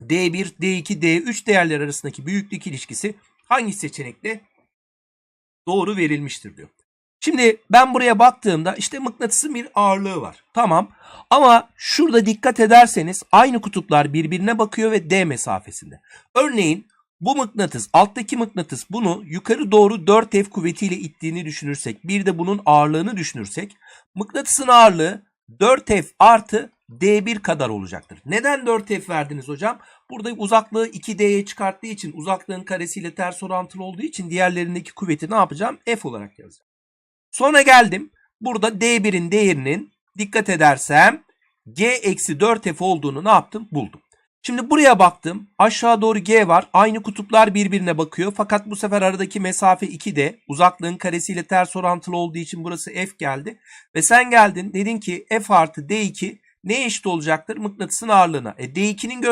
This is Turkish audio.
D1, D2, D3 değerler arasındaki büyüklük ilişkisi hangi seçenekle doğru verilmiştir diyor. Şimdi ben buraya baktığımda işte mıknatısın bir ağırlığı var. Tamam. Ama şurada dikkat ederseniz aynı kutuplar birbirine bakıyor ve D mesafesinde. Örneğin bu mıknatıs, alttaki mıknatıs bunu yukarı doğru 4F kuvvetiyle ittiğini düşünürsek, bir de bunun ağırlığını düşünürsek, mıknatısın ağırlığı 4F artı D1 kadar olacaktır. Neden 4F verdiniz hocam? Burada uzaklığı 2D'ye çıkarttığı için, uzaklığın karesiyle ters orantılı olduğu için diğerlerindeki kuvveti ne yapacağım? F olarak yazacağım. Sonra geldim. Burada D1'in değerinin dikkat edersem G eksi 4F olduğunu ne yaptım? Buldum. Şimdi buraya baktım. Aşağı doğru G var. Aynı kutuplar birbirine bakıyor. Fakat bu sefer aradaki mesafe 2D. Uzaklığın karesiyle ters orantılı olduğu için burası F geldi. Ve sen geldin dedin ki F artı D2 ne eşit olacaktır? Mıknatısın ağırlığına. E D2'nin